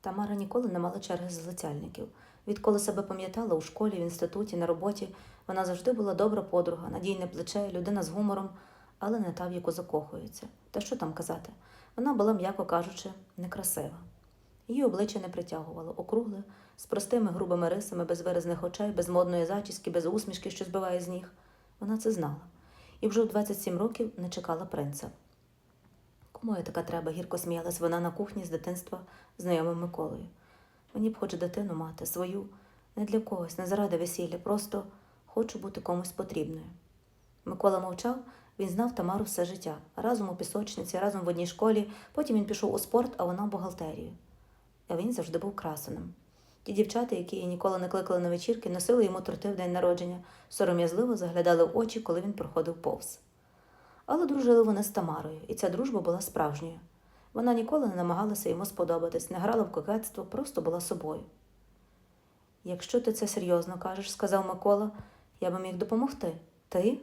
Тамара ніколи не мала черги залицяльників. Відколи себе пам'ятала у школі, в інституті, на роботі, вона завжди була добра подруга, надійне плече, людина з гумором, але не та, в яку закохується. Та що там казати? Вона була, м'яко кажучи, некрасива. Її обличчя не притягувало, округле, з простими грубими рисами, без виразних очей, без модної зачіски, без усмішки, що збиває з ніг. Вона це знала. І вже у 27 років не чекала принца. Кому така треба? гірко сміялась вона на кухні з дитинства знайомим Миколою. Мені б хоч дитину мати, свою, не для когось, не заради весілля, просто хочу бути комусь потрібною. Микола мовчав, він знав Тамару все життя. Разом у пісочниці, разом в одній школі, потім він пішов у спорт, а вона в бухгалтерію. А він завжди був красеним. Ті дівчата, які її ніколи не кликали на вечірки, носили йому торти в день народження, сором'язливо заглядали в очі, коли він проходив повз. Але дружили вони з Тамарою, і ця дружба була справжньою. Вона ніколи не намагалася йому сподобатись, не грала в кокетство, просто була собою. Якщо ти це серйозно кажеш, сказав Микола, я би міг допомогти. Ти?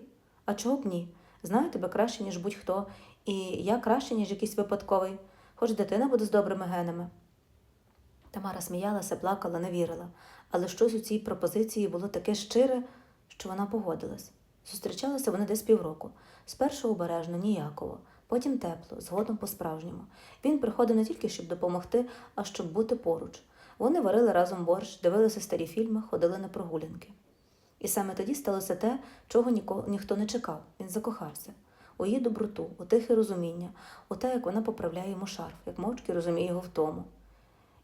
А чого б ні? Знаю тебе краще, ніж будь-хто, і я краще, ніж якийсь випадковий, хоч дитина буде з добрими генами. Тамара сміялася, плакала, не вірила, але щось у цій пропозиції було таке щире, що вона погодилась. Зустрічалися вони десь півроку. Спершу обережно, ніяково, потім тепло, згодом по-справжньому. Він приходив не тільки, щоб допомогти, а щоб бути поруч. Вони варили разом борщ, дивилися старі фільми, ходили на прогулянки. І саме тоді сталося те, чого ніко, ніхто не чекав. Він закохався у її доброту, у тихе розуміння, у те, як вона поправляє йому шарф, як мовчки розуміє його втому.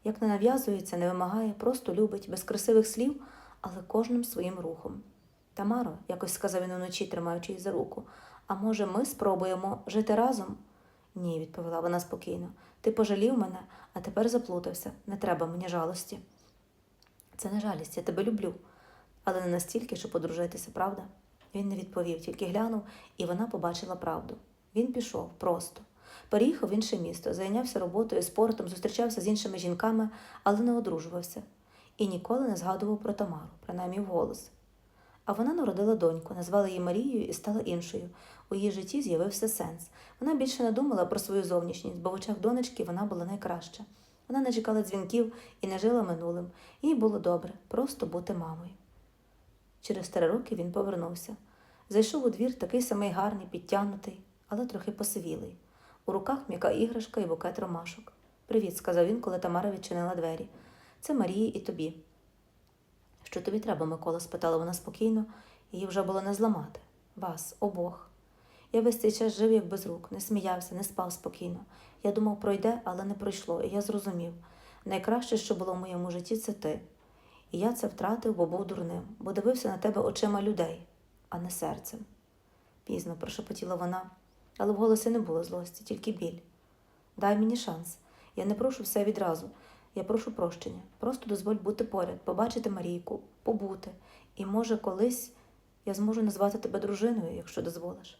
Як не нав'язується, не вимагає, просто любить, без красивих слів, але кожним своїм рухом. Тамаро, якось сказав він уночі, тримаючи її за руку, а може, ми спробуємо жити разом? Ні, відповіла вона спокійно. Ти пожалів мене, а тепер заплутався. Не треба мені жалості. Це не жалість, я тебе люблю, але не настільки, щоб одружитися, правда? Він не відповів, тільки глянув, і вона побачила правду. Він пішов просто. Переїхав в інше місто, зайнявся роботою, спортом, зустрічався з іншими жінками, але не одружувався. І ніколи не згадував про Тамару, принаймні вголос. А вона народила доньку, назвала її Марією і стала іншою. У її житті з'явився сенс. Вона більше не думала про свою зовнішність, бо в очах донечки вона була найкраща. Вона не чекала дзвінків і не жила минулим. Їй було добре просто бути мамою. Через три роки він повернувся. Зайшов у двір такий самий гарний, підтягнутий, але трохи посивілий. У руках м'яка іграшка і букет ромашок. Привіт, сказав він, коли Тамара відчинила двері. Це Марії і тобі. Що тобі треба, Микола? спитала вона спокійно, її вже було не зламати. Вас, обох. Я весь цей час жив, як без рук, не сміявся, не спав спокійно. Я думав, пройде, але не пройшло, і я зрозумів. Найкраще, що було в моєму житті, це ти. І я це втратив, бо був дурним, бо дивився на тебе очима людей, а не серцем. Пізно прошепотіла вона, але в голосі не було злості, тільки біль. Дай мені шанс. Я не прошу все відразу. Я прошу прощення. Просто дозволь бути поряд, побачити Марійку, побути. І, може, колись я зможу назвати тебе дружиною, якщо дозволиш.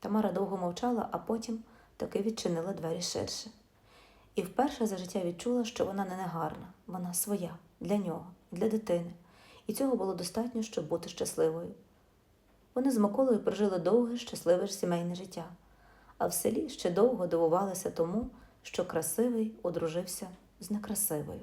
Тамара довго мовчала, а потім таки відчинила двері ширше. І вперше за життя відчула, що вона не негарна, вона своя, для нього, для дитини. І цього було достатньо, щоб бути щасливою. Вони з Миколою прожили довге, щасливе сімейне життя, а в селі ще довго дивувалися тому, що красивий одружився з некрасивою.